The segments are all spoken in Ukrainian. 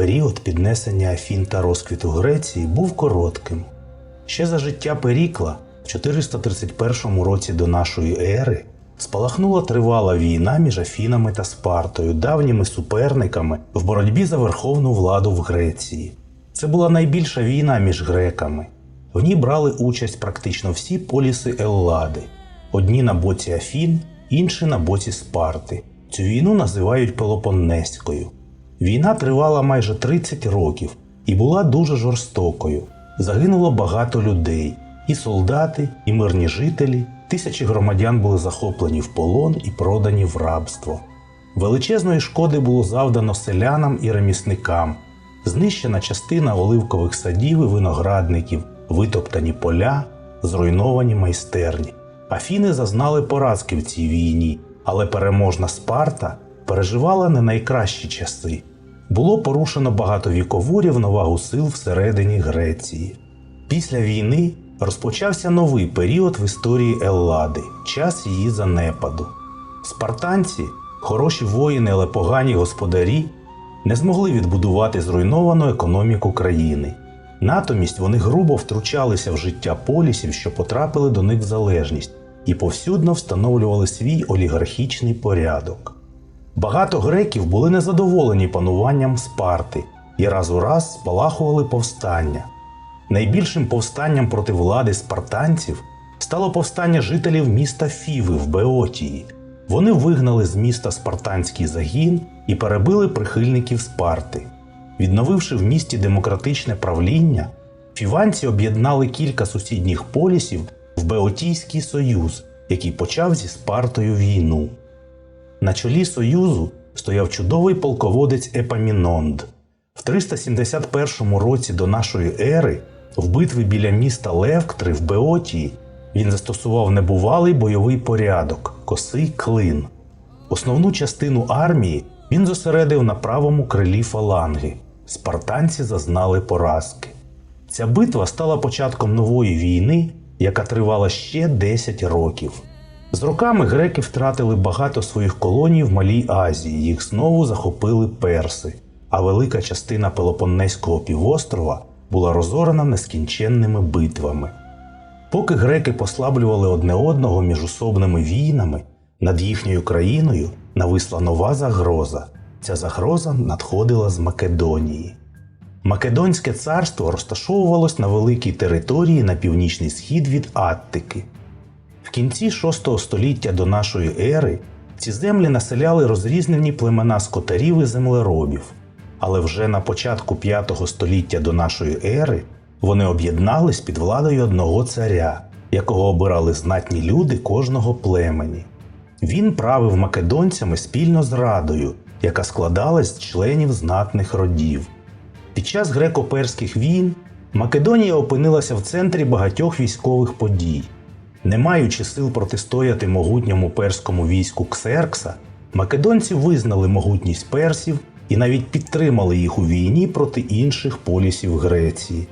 період піднесення Афін та розквіту Греції був коротким. Ще за життя Перікла в 431 році до нашої ери спалахнула тривала війна між Афінами та Спартою, давніми суперниками в боротьбі за верховну владу в Греції. Це була найбільша війна між греками. В ній брали участь практично всі поліси Еллади, одні на боці Афін, інші на боці Спарти. Цю війну називають Пелопоннеською. Війна тривала майже 30 років і була дуже жорстокою. Загинуло багато людей, і солдати, і мирні жителі. Тисячі громадян були захоплені в полон і продані в рабство. Величезної шкоди було завдано селянам і ремісникам, знищена частина оливкових садів і виноградників, витоптані поля, зруйновані майстерні. Афіни зазнали поразки в цій війні, але переможна Спарта переживала не найкращі часи. Було порушено багатовікову рівновагу сил всередині Греції. Після війни розпочався новий період в історії Еллади, час її занепаду. Спартанці, хороші воїни, але погані господарі, не змогли відбудувати зруйновану економіку країни. Натомість вони грубо втручалися в життя полісів, що потрапили до них в залежність, і повсюдно встановлювали свій олігархічний порядок. Багато греків були незадоволені пануванням Спарти і раз у раз спалахували повстання. Найбільшим повстанням проти влади спартанців стало повстання жителів міста Фіви в Беотії. Вони вигнали з міста спартанський загін і перебили прихильників Спарти. Відновивши в місті демократичне правління, фіванці об'єднали кілька сусідніх полісів в Беотійський союз, який почав зі Спартою війну. На чолі союзу стояв чудовий полководець Епамінонд. В 371 році до нашої ери в битві біля міста Левктри в Беотії він застосував небувалий бойовий порядок косий клин. Основну частину армії він зосередив на правому крилі фаланги. Спартанці зазнали поразки. Ця битва стала початком нової війни, яка тривала ще 10 років. З роками греки втратили багато своїх колоній в Малій Азії, їх знову захопили перси, а велика частина Пелопоннеського півострова була розорена нескінченними битвами. Поки греки послаблювали одне одного міжусобними війнами, над їхньою країною нависла нова загроза. Ця загроза надходила з Македонії. Македонське царство розташовувалось на великій території на північний схід від Аттики. В кінці VI століття до нашої ери ці землі населяли розрізнені племена скотарів і землеробів, але вже на початку V століття до нашої ери вони об'єднались під владою одного царя, якого обирали знатні люди кожного племені. Він правив македонцями спільно з радою, яка складалась з членів знатних родів. Під час греко-перських війн Македонія опинилася в центрі багатьох військових подій. Не маючи сил протистояти могутньому перському війську Ксеркса, македонці визнали могутність персів і навіть підтримали їх у війні проти інших полісів Греції.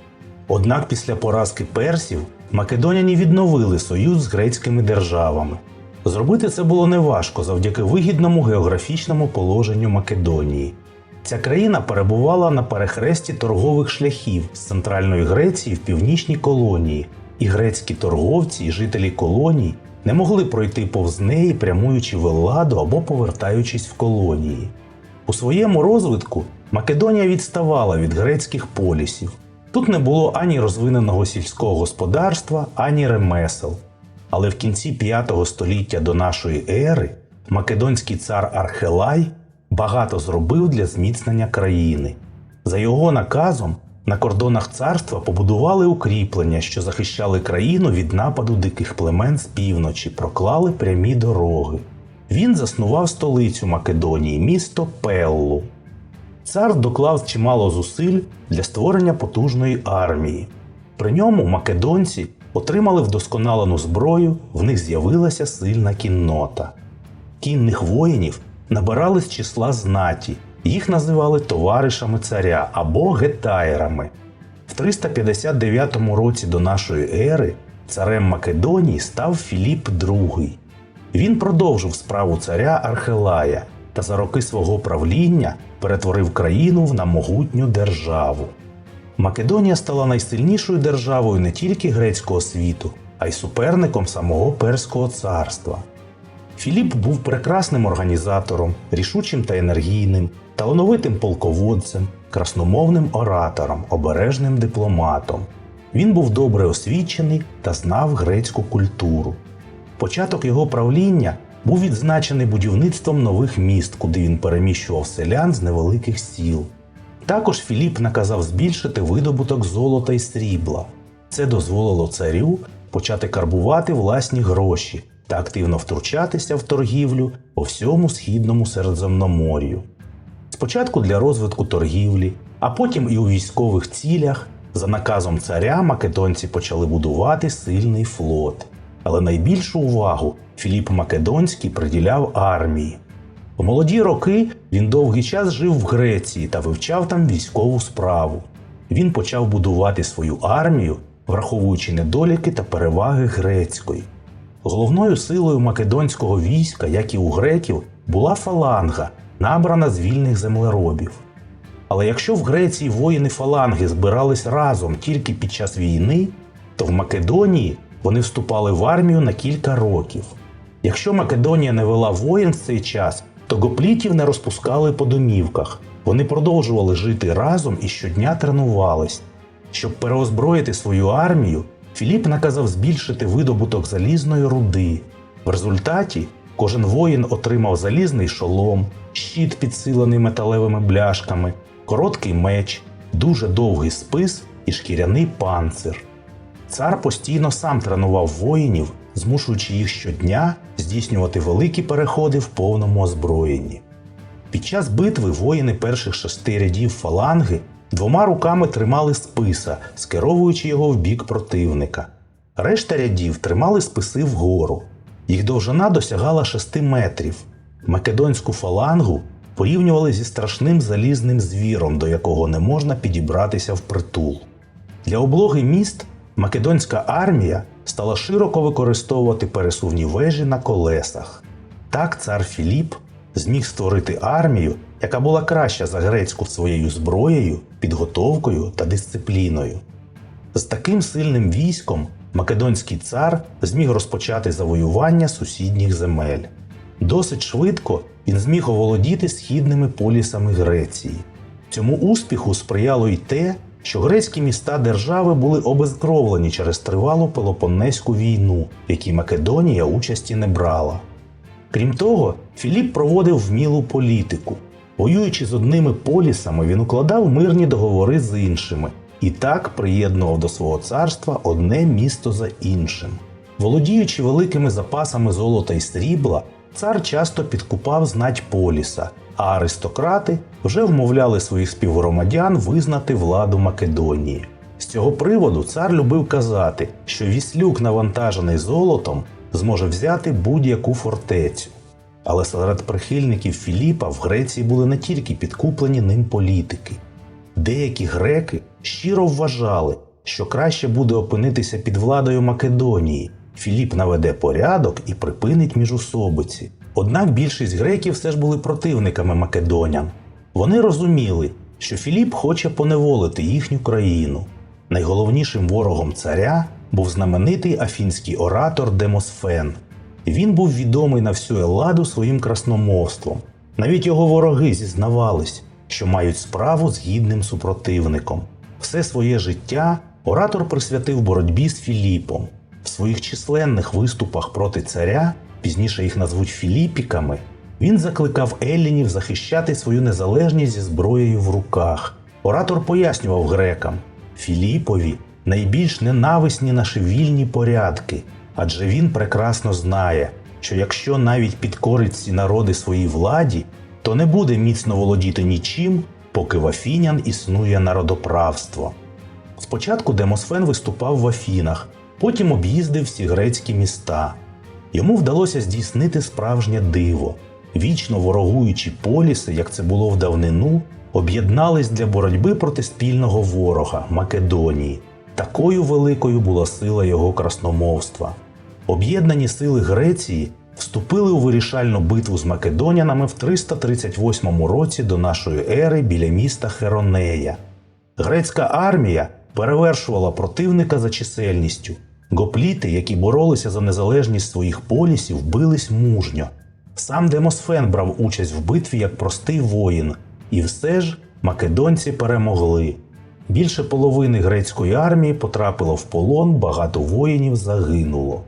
Однак після поразки персів македоняні відновили союз з грецькими державами. Зробити це було неважко завдяки вигідному географічному положенню Македонії. Ця країна перебувала на перехресті торгових шляхів з центральної Греції в північній колонії, і грецькі торговці і жителі колоній не могли пройти повз неї, прямуючи в Елладу або повертаючись в колонії. У своєму розвитку Македонія відставала від грецьких полісів. Тут не було ані розвиненого сільського господарства, ані ремесел. Але в кінці 5 століття до нашої ери македонський цар Архелай багато зробив для зміцнення країни. За його наказом на кордонах царства побудували укріплення, що захищали країну від нападу диких племен з півночі, проклали прямі дороги. Він заснував столицю Македонії, місто Пеллу. Цар доклав чимало зусиль для створення потужної армії. При ньому македонці отримали вдосконалену зброю, в них з'явилася сильна кіннота. Кінних воїнів набирали з числа знаті, їх називали товаришами царя або гетаєрами. В 359 році до нашої ери царем Македонії став Філіп II. Він продовжив справу царя Архелая та за роки свого правління перетворив країну в на могутню державу. Македонія стала найсильнішою державою не тільки грецького світу, а й суперником самого Перського царства. Філіп був прекрасним організатором, рішучим та енергійним, талановитим полководцем, красномовним оратором, обережним дипломатом. Він був добре освічений та знав грецьку культуру. Початок його правління був відзначений будівництвом нових міст, куди він переміщував селян з невеликих сіл. Також Філіп наказав збільшити видобуток золота і срібла. Це дозволило царю почати карбувати власні гроші та активно втручатися в торгівлю по всьому східному Середземномор'ю. Спочатку для розвитку торгівлі, а потім і у військових цілях, за наказом царя македонці почали будувати сильний флот. Але найбільшу увагу Філіп Македонський приділяв армії. У молоді роки він довгий час жив в Греції та вивчав там військову справу. Він почав будувати свою армію, враховуючи недоліки та переваги грецької. Головною силою македонського війська, як і у греків, була фаланга, набрана з вільних землеробів. Але якщо в Греції воїни фаланги збирались разом тільки під час війни, то в Македонії вони вступали в армію на кілька років. Якщо Македонія не вела воїн в цей час, то гоплітів не розпускали по домівках. Вони продовжували жити разом і щодня тренувались. Щоб переозброїти свою армію, Філіп наказав збільшити видобуток залізної руди. В результаті кожен воїн отримав залізний шолом, щит, підсилений металевими бляшками, короткий меч, дуже довгий спис і шкіряний панцир. Цар постійно сам тренував воїнів, змушуючи їх щодня здійснювати великі переходи в повному озброєнні. Під час битви воїни перших шести рядів фаланги двома руками тримали списа, скеровуючи його в бік противника. Решта рядів тримали списи вгору. Їх довжина досягала 6 метрів. Македонську фалангу порівнювали зі страшним залізним звіром, до якого не можна підібратися впритул. Для облоги міст македонська армія стала широко використовувати пересувні вежі на колесах. Так цар Філіп зміг створити армію, яка була краща за грецьку своєю зброєю, підготовкою та дисципліною. З таким сильним військом македонський цар зміг розпочати завоювання сусідніх земель. Досить швидко він зміг оволодіти східними полісами Греції. Цьому успіху сприяло й те, що грецькі міста держави були обезкровлені через тривалу Пелопоннеську війну, в якій Македонія участі не брала. Крім того, Філіп проводив вмілу політику. Воюючи з одними полісами, він укладав мирні договори з іншими і так приєднував до свого царства одне місто за іншим. Володіючи великими запасами золота і срібла, цар часто підкупав знать поліса, а аристократи вже вмовляли своїх співгромадян визнати владу Македонії. З цього приводу цар любив казати, що віслюк, навантажений золотом, зможе взяти будь-яку фортецю. Але серед прихильників Філіпа в Греції були не тільки підкуплені ним політики. Деякі греки щиро вважали, що краще буде опинитися під владою Македонії. Філіп наведе порядок і припинить міжусобиці. Однак більшість греків все ж були противниками македонян. Вони розуміли, що Філіп хоче поневолити їхню країну. Найголовнішим ворогом царя був знаменитий афінський оратор Демосфен. Він був відомий на всю Елладу своїм красномовством. Навіть його вороги зізнавались, що мають справу з гідним супротивником. Все своє життя оратор присвятив боротьбі з Філіпом. В своїх численних виступах проти царя, пізніше їх назвуть Філіпіками, він закликав Еллінів захищати свою незалежність зі зброєю в руках. Оратор пояснював грекам: Філіпові найбільш ненависні наші вільні порядки, адже він прекрасно знає, що якщо навіть підкорить ці народи своїй владі, то не буде міцно володіти нічим, поки в Афінян існує народоправство. Спочатку Демосфен виступав в Афінах, потім об'їздив всі грецькі міста. Йому вдалося здійснити справжнє диво. Вічно ворогуючі поліси, як це було в давнину, об'єднались для боротьби проти спільного ворога Македонії. Такою великою була сила його красномовства. Об'єднані сили Греції вступили у вирішальну битву з македонянами в 338 році до нашої ери біля міста Херонея. Грецька армія перевершувала противника за чисельністю. Гопліти, які боролися за незалежність своїх полісів, бились мужньо. Сам Демосфен брав участь в битві як простий воїн, і все ж македонці перемогли. Більше половини грецької армії потрапило в полон, багато воїнів загинуло.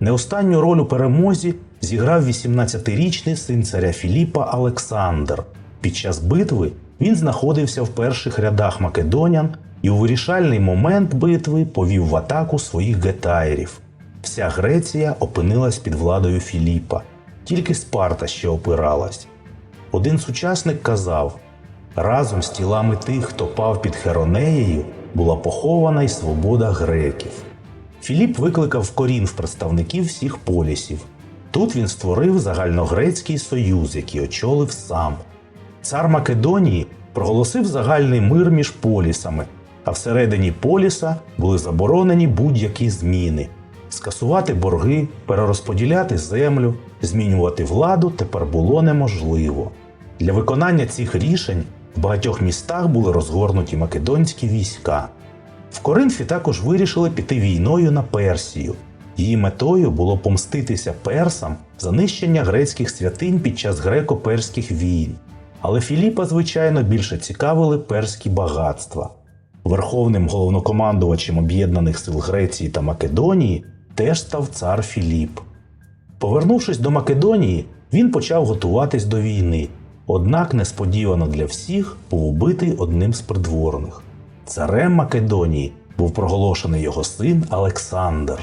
Не останню роль у перемозі зіграв 18-річний син царя Філіпа Олександр. Під час битви він знаходився в перших рядах македонян і у вирішальний момент битви повів в атаку своїх гетаєрів. Вся Греція опинилась під владою Філіпа, тільки Спарта ще опиралась. Один сучасник казав: разом з тілами тих, хто пав під Херонеєю, була похована й свобода греків. Філіп викликав Корінф представників всіх полісів. Тут він створив загальногрецький союз, який очолив сам. Цар Македонії проголосив загальний мир між полісами, а всередині поліса були заборонені будь-які зміни. Скасувати борги, перерозподіляти землю, змінювати владу тепер було неможливо. Для виконання цих рішень в багатьох містах були розгорнуті македонські війська. В Коринфі також вирішили піти війною на Персію. Її метою було помститися персам за нищення грецьких святинь під час греко-перських війн. Але Філіпа, звичайно, більше цікавили перські багатства. Верховним головнокомандувачем об'єднаних сил Греції та Македонії теж став цар Філіп. Повернувшись до Македонії, він почав готуватись до війни. Однак несподівано для всіх був убитий одним з придворних. Царем Македонії був проголошений його син Олександр.